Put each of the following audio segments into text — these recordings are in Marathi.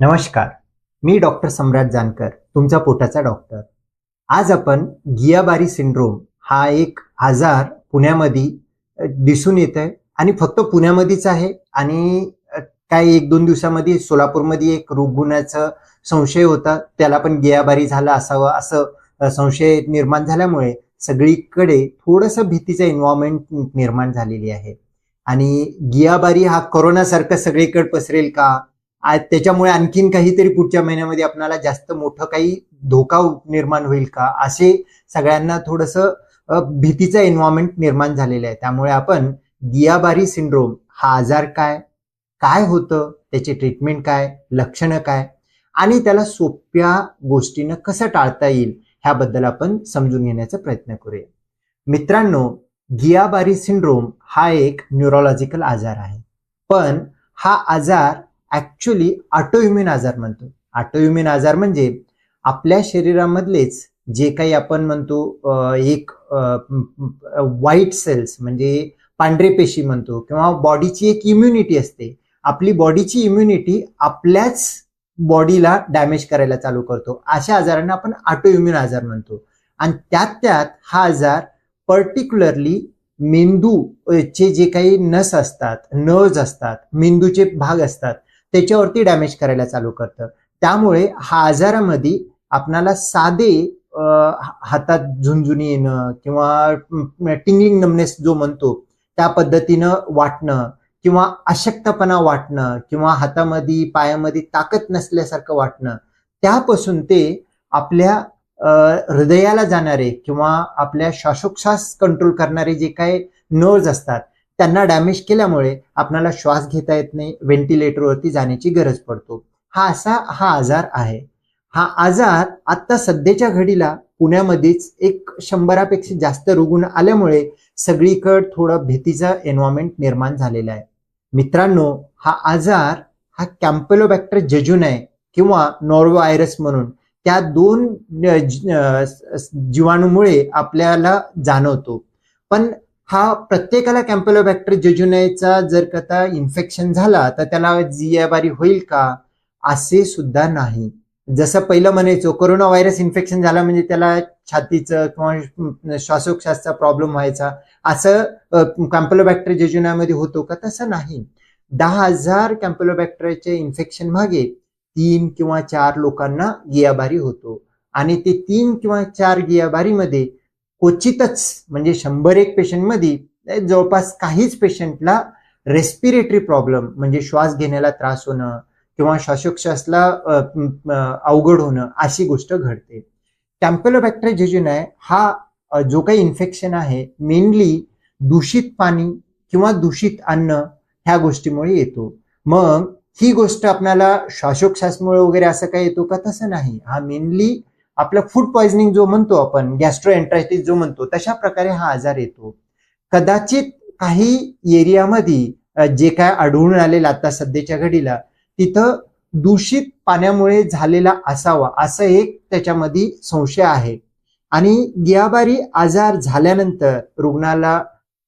नमस्कार मी डॉक्टर सम्राट जानकर तुमचा पोटाचा डॉक्टर. आज आपण गियाबारी सिंड्रोम हा एक आजार पुण्यामध्ये दिसून येत आहे आणि फक्त पुण्यामध्येच आहे आणि काय एक दोन दिवसामध्ये सोलापूरमध्ये एक रुग्णाचा संशय होता त्याला पण गियाबारी झाला असावं असं संशय निर्माण झाल्यामुळे सगळीकडे थोडंसं भीतीचं एन्व्हायरमेंट निर्माण झालेली आहे. आणि गियाबारी हा कोरोनासारखं सगळीकडे पसरेल का? आज त्याच्यामुळे आणखीन काहीतरी पुढच्या महिन्यामध्ये आपल्याला जास्त मोठं काही धोका निर्माण होईल का? असे सगळ्यांना थोडंसं भीतीचं एन्व्हायरमेंट निर्माण झालेलं आहे. त्यामुळे आपण दियाबारी सिंड्रोम हा आजार काय? काय होतं? त्याची ट्रीटमेंट काय? लक्षणं काय? आणि त्याला सोप्या गोष्टीनं कसं टाळता येईल? ह्याबद्दल आपण समजून घेण्याचा प्रयत्न करूया. मित्रांनो गियाबारी सिंड्रोम हा एक न्यूरोलॉजिकल आजार आहे. पण हा आजार ऍक्च्युली ऑटोइम्युन आजार म्हणतो. ऑटोइम्युन आजार म्हणजे आपल्या शरीरामधलेच जे काही आपण म्हणतो एक व्हाईट सेल्स म्हणजे पांढरे पेशी म्हणतो किंवा बॉडीची एक इम्युनिटी असते. आपली बॉडीची इम्युनिटी आपल्याच बॉडीला डॅमेज करायला चालू करतो. अशा आजारांना आपण ऑटोइम्युन आजार म्हणतो. आणि त्यात त्यात हा आजार पर्टिक्युलरली मेंदू चे जे काही नस असतात नर्व्ज असतात मेंदूचे भाग असतात त्याच्यावरती डॅमेज करायला चालू करतं. त्यामुळे हा आजारामध्ये आपणाला साधे हातात झुंझुनी येणं किंवा टिंगलिंग नमनेस जो म्हणतो त्या पद्धतीनं वाटणं किंवा अशक्तपणा वाटणं किंवा हातामध्ये पायामध्ये ताकद नसल्यासारखं वाटणं त्यापासून ते आपल्या हृदयाला जाणारे किंवा आपल्या श्वासोच्छ्वास कंट्रोल करणारे जे काही नर्व्ज असतात त्यांना डॅमेज केल्यामुळे आपणाला श्वास घेता येत नाही व्हेंटिलेटरवरती जाण्याची गरज पडतो. हा असा हा आजार आहे. हा आजार आता सध्याच्या घडीला पुण्यामध्येच एक शंभरापेक्षा जास्त रुग्ण आल्यामुळे सगळीकडे थोडं भीतीचं एन्व्हायरमेंट निर्माण झालेलं आहे. मित्रांनो हा आजार हा कॅम्पेलोबॅक्टर आहे किंवा नॉर्वे व्हायरस म्हणून त्या दोन जीवाणूमुळे आपल्याला जाणवतो. पण हा प्रत्येकाला कॅम्पेलोबॅक्टर जेजुनेचा जर कथा इन्फेक्शन झाला तर त्याला जियाबारी होईल का? असे सुद्धा नाही. जसं पहिलं म्हणायचो कोरोना व्हायरस इन्फेक्शन झाला म्हणजे त्याला छातीचं किंवा श्वासोच्छ्वासचा प्रॉब्लेम व्हायचा. असं कॅम्पेलोबॅक्टर जेजुनामध्ये होतो का? तसं नाही. दहा हजार कॅम्पेलोबॅक्टरचे इन्फेक्शन मागे तीन किंवा चार लोकांना गियाबारी होतो. आणि ते तीन किंवा चार गियाबारीमध्ये क्वचितच म्हणजे शंभर एक पेशंटमध्ये जवळपास काहीच पेशंटला रेस्पिरेटरी प्रॉब्लेम म्हणजे श्वास घेण्याला त्रास होणं किंवा श्वासोच्छ्वासला अवघड होणं अशी गोष्ट घडते. कॅम्पेलोबॅक्टर जेजुनाय हा जो काही इन्फेक्शन आहे मेनली दूषित पाणी किंवा दूषित अन्न ह्या गोष्टीमुळे येतो. मग ही गोष्ट आपल्याला श्वासोच्छ्वासमुळे वगैरे असं काही येतो का? तसं नाही. हा मेनली आपलं फूड पॉइझनिंग जो म्हणतो आपण गॅस्ट्रो एन्ट्रायटिस जो म्हणतो तशा प्रकारे हा आजार येतो. कदाचित काही एरियामध्ये जे काय आढळून आलेलं आता सध्याच्या घडीला तिथं दूषित पाण्यामुळे झालेला असावा असं एक त्याच्यामध्ये संशय आहे. आणि गियाबारी आजार झाल्यानंतर रुग्णाला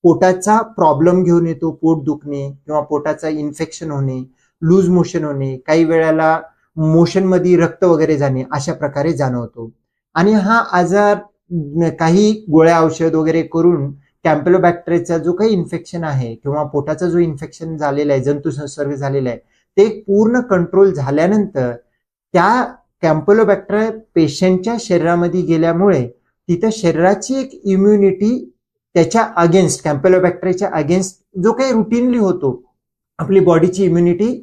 पोटाचा प्रॉब्लेम घेऊन येतो पोट दुखणे किंवा पोटाचा इन्फेक्शन होणे लूज मोशन होणे काही वेळेला मोशनमध्ये रक्त वगैरे जाणे अशा प्रकारे जाणवतो. आणि हा आजार काही गोळ्या औषध वगैरे करून कॅम्पेलोबॅक्टेरियाचा जो काही इन्फेक्शन आहे किंवा पोटाचा जो इन्फेक्शन झालेला आहे जंतू संसर्ग झालेला आहे ते पूर्ण कंट्रोल झाल्यानंतर त्या कॅम्पलोबॅक्टर पेशंटच्या शरीरामध्ये गेल्यामुळे तिथं शरीराची एक इम्युनिटी त्याच्या अगेन्स्ट कॅम्पेलोबॅक्टेरियाच्या अगेन्स्ट जो काही रुटीनली होतो आपली बॉडीची इम्युनिटी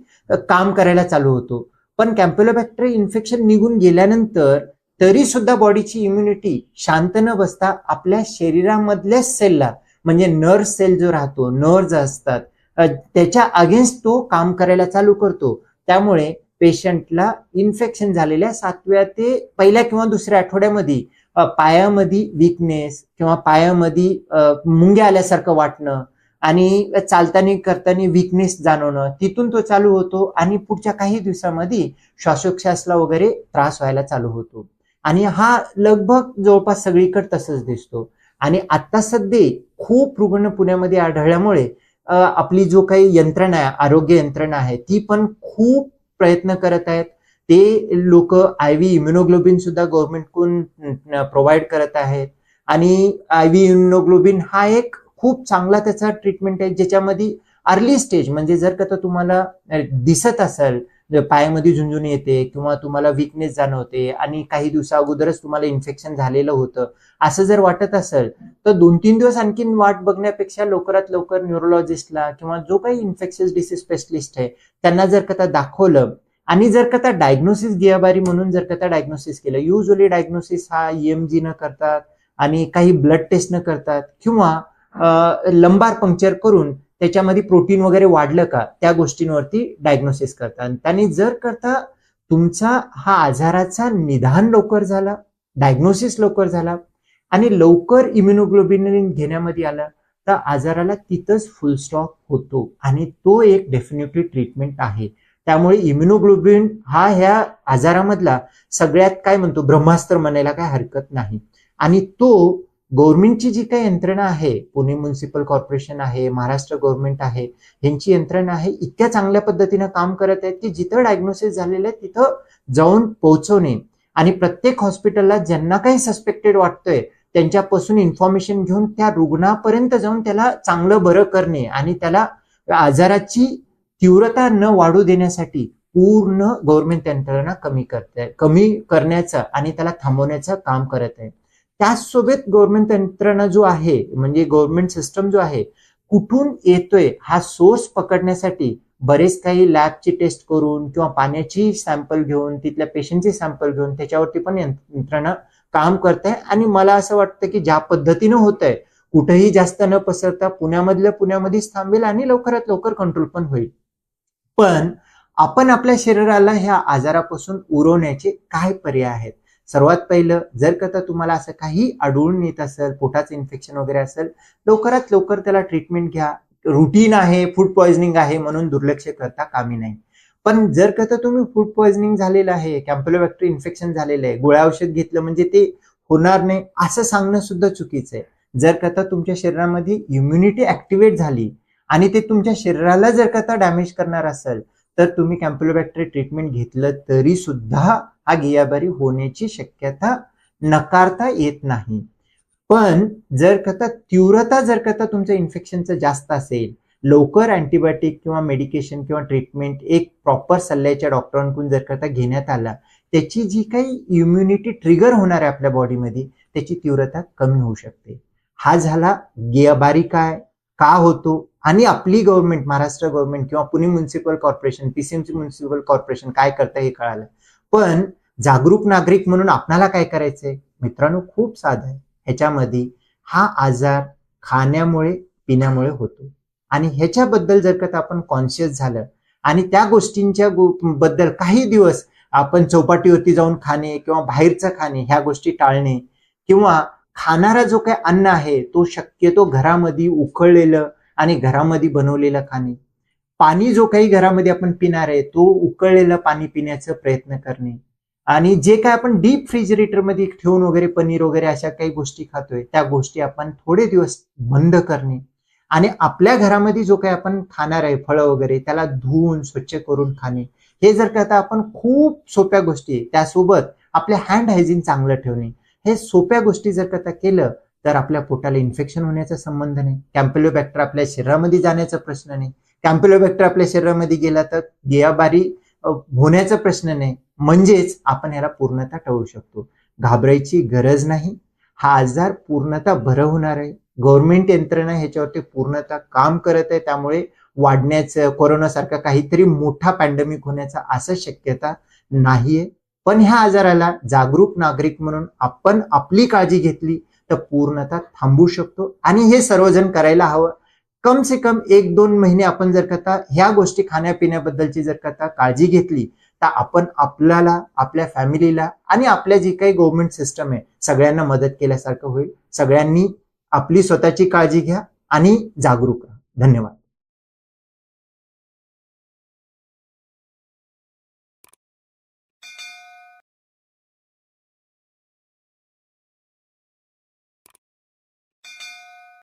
काम करायला चालू होतो. पण कॅम्पेलोबॅक्टेरिया इन्फेक्शन निघून गेल्यानंतर तरी सुद्धा बॉडीची इम्युनिटी शांत न बसता आपल्या शरीरामधल्या सेलला म्हणजे नर्व सेल जो राहतो नर्व्ज असतात त्याच्या अगेन्स्ट तो काम करायला चालू करतो. त्यामुळे पेशंटला इन्फेक्शन झालेल्या सातव्या ते पहिल्या किंवा दुसऱ्या आठवड्यामध्ये पायामध्ये विकनेस किंवा पायामध्ये मुंग्या आल्यासारखं वाटणं आणि चालताना करताना विकनेस जाणवणं तिथून तो चालू होतो आणि पुढच्या काही दिवसामध्ये श्वासोच्छ्वासला वगैरे त्रास व्हायला चालू होतो. आणि हा लगभग जवळपास सगळीकडे तसंच दिसतो. आणि आता सध्या खूप रुग्ण पुण्यामध्ये आढळल्यामुळे आपली जो काही यंत्रणा आहे आरोग्य यंत्रणा आहे ती पण खूप प्रयत्न करत आहेत. ते लोक आय व्ही इम्युनोग्लोबिन सुद्धा गव्हर्नमेंटकडून प्रोव्हाइड करत आहेत. आणि आय व्ही इम्युनोग्लोबिन हा एक खूप चांगला त्याचा ट्रीटमेंट आहे ज्याच्यामध्ये अर्ली स्टेज म्हणजे जर का तुम्हाला दिसत असेल पायामध्ये झुंझुन येते किंवा तुम्हाला विकनेस जाणवते आणि काही दिवसा अगोदरच तुम्हाला इन्फेक्शन झालेलं होतं असं जर वाटत असेल तर दोन तीन दिवस आणखीन वाट बघण्यापेक्षा लवकरात लवकर न्यूरोलॉजिस्टला किंवा जो काही इन्फेक्शियस डिसीज स्पेशलिस्ट आहे त्यांना जर का दाखवलं आणि जर का डायग्नोसिस गियाबारी म्हणून जर का डायग्नोसिस केलं. युजली डायग्नोसिस हा ईएमजी न करतात आणि काही ब्लड टेस्ट न करतात किंवा लंबार पंक्चर करून त्याच्यामध्ये प्रोटीन वगैरे वाढलं का त्या गोष्टींवरती डायग्नोसिस करतात. त्यांनी जर करता तुमचा हा आजाराचा निदान लवकर झाला डायग्नोसिस लवकर झाला आणि लवकर इम्युनोग्लोबिन घेण्यामध्ये आला तर आजाराला तिथंच फुल स्टॉप होतो. आणि तो एक डेफिनेटली ट्रीटमेंट आहे. त्यामुळे इम्युनोग्लोबिन हा ह्या आजारामधला सगळ्यात काय म्हणतो ब्रह्मास्त्र म्हणायला काय हरकत नाही. आणि तो गव्हर्नमेंटची जी काही यंत्रणा आहे पुणे म्युन्सिपल कॉर्पोरेशन आहे महाराष्ट्र गव्हर्नमेंट आहे यांची यंत्रणा आहे इतक्या चांगल्या पद्धतीनं काम करत आहेत की जिथं डायग्नोसिस झालेलं आहे तिथं जाऊन पोहोचवणे. आणि प्रत्येक हॉस्पिटलला ज्यांना काही सस्पेक्टेड वाटतोय त्यांच्यापासून इन्फॉर्मेशन घेऊन त्या रुग्णापर्यंत जाऊन त्याला चांगलं बरं करणे आणि त्याला आजाराची तीव्रता न वाढू देण्यासाठी पूर्ण गव्हर्नमेंट यंत्रणा कमी करते कमी करण्याचं आणि त्याला थांबवण्याचं काम करत आहे. त्याचसोबत गव्हर्नमेंट यंत्रणा जो आहे म्हणजे गव्हर्नमेंट सिस्टम जो आहे कुठून येतोय हा सोर्स पकडण्यासाठी बरेच काही लॅबची टेस्ट करून किंवा पाण्याची सॅम्पल घेऊन तिथल्या पेशंटची सॅम्पल घेऊन त्याच्यावरती पण यंत्रणा काम करत. आहे आणि मला असं वाटतं की ज्या पद्धतीनं होत आहे कुठेही जास्त न पसरता पुण्यामधल्या पुण्यामध्येच थांबेल आणि लवकरात लवकर कंट्रोल पण होईल. पण आपण आपल्या शरीराला ह्या आजारापासून उरवण्याचे काय पर्याय आहेत? सर्वात पहिलं जर का तुम्हाला असं काही आढळून येत असेल पोटाचं इन्फेक्शन वगैरे असेल लवकरात लवकर त्याला ट्रीटमेंट घ्या. रुटीन आहे फूड पॉइझनिंग आहे म्हणून दुर्लक्ष करता कामी नाही. पण जर का तुम्ही फूड पॉइझनिंग झालेलं आहे कॅम्पलोबॅक्टरी इन्फेक्शन झालेलं आहे गोळ्या औषध घेतलं म्हणजे ते होणार नाही असं सांगणं सुद्धा चुकीचं आहे. जर का तुमच्या शरीरामध्ये इम्युनिटी ऍक्टिव्हेट झाली आणि ते तुमच्या शरीराला जर का डॅमेज करणार असेल तर तुम्ही कॅम्पलोबॅक्टरी ट्रीटमेंट घेतलं तरी सुद्धा हा गियाबारी होण्याची शक्यता नकारता येत नाही. पण जर कथा तीव्रता जर कथा तुमचं इन्फेक्शनचं जास्त असेल लवकर अँटीबायोटिक किंवा मेडिकेशन किंवा ट्रीटमेंट एक प्रॉपर सल्ल्याच्या डॉक्टरांकडून जर करता घेण्यात आला त्याची जी काही इम्युनिटी ट्रिगर होणार आहे आपल्या बॉडीमध्ये त्याची तीव्रता कमी होऊ शकते. हा झाला गियाबारी काय? का होतो? आणि आपली गव्हर्नमेंट महाराष्ट्र गव्हर्नमेंट किंवा Pune municipal corporation PCMC municipal corporation काय करतं हे कळालं. पण जागरूक नागरिक म्हणून आपणाला काय करायचंय? मित्रांनो खूप साधं आहे. ह्याच्यामध्ये हा आजार खाण्यामुळे पिण्यामुळे होतो. आणि ह्याच्याबद्दल जर का आपण कॉन्शियस झालं आणि त्या गोष्टींच्या बद्दल काही दिवस आपण चौपाटीवरती जाऊन खाणे किंवा बाहेरचं खाणे ह्या गोष्टी टाळणे किंवा खाणारा जो काही अन्न आहे तो शक्यतो घरामध्ये उकळलेलं आणि घरामध्ये बनवलेलं खाणे. पाणी जो काही घरामध्ये आपण पिणार आहे तो उकळलेलं पाणी पिण्याचा प्रयत्न करणे. आणि जे काय आपण डीपमध्ये ठेवून वगैरे पनीर वगैरे अशा काही गोष्टी खातोय त्या गोष्टी आपण थोडे दिवस बंद करणे. आणि आपल्या घरामध्ये जो काही आपण खाणार आहे फळं वगैरे त्याला धुवून स्वच्छ करून खाणे. हे जर का आता आपण खूप सोप्या गोष्टी त्यासोबत आपले हँड हायजीन चांगलं ठेवणे. हे सोप्या गोष्टी जर का केलं तर आपल्या पोटाला इन्फेक्शन होण्याचा संबंध नाही. कॅम्पिलोबॅक्टर आपल्या शरीरामध्ये जाण्याचा प्रश्न नाही. कॅम्पिलोबॅक्टर आपल्या शरीरामध्ये गेला तर गियाबारी होण्याचा प्रश्न नाही. म्हणजेच आपण याला पूर्णता टळू शकतो. घाबरायची गरज नाही. हा आजार पूर्णता बरं होणार आहे. गव्हर्नमेंट यंत्रणा ह्याच्यावरती पूर्णता काम करत आहे. त्यामुळे वाढण्याचं कोरोनासारखा काहीतरी मोठा पॅन्डेमिक होण्याचा असं शक्यता नाहीये. पण ह्या आजाराला जागरूक नागरिक म्हणून आपण आपली काळजी घेतली. पूर्णता थांबू शकतो. आणि हे सर्वजण करायला हवं. कम से कम एक दोन महिने आपण जर करता ह्या गोष्टी खाण्यापिण्याबद्दलची जर करता काळजी घेतली तर आपण आपल्याला आपल्या फॅमिलीला आणि आपल्या जी काही गव्हर्नमेंट सिस्टम आहे सगळ्यांना मदत केल्यासारखं होईल. सगळ्यांनी आपली स्वतःची काळजी घ्या आणि जागरूक राहा. धन्यवाद.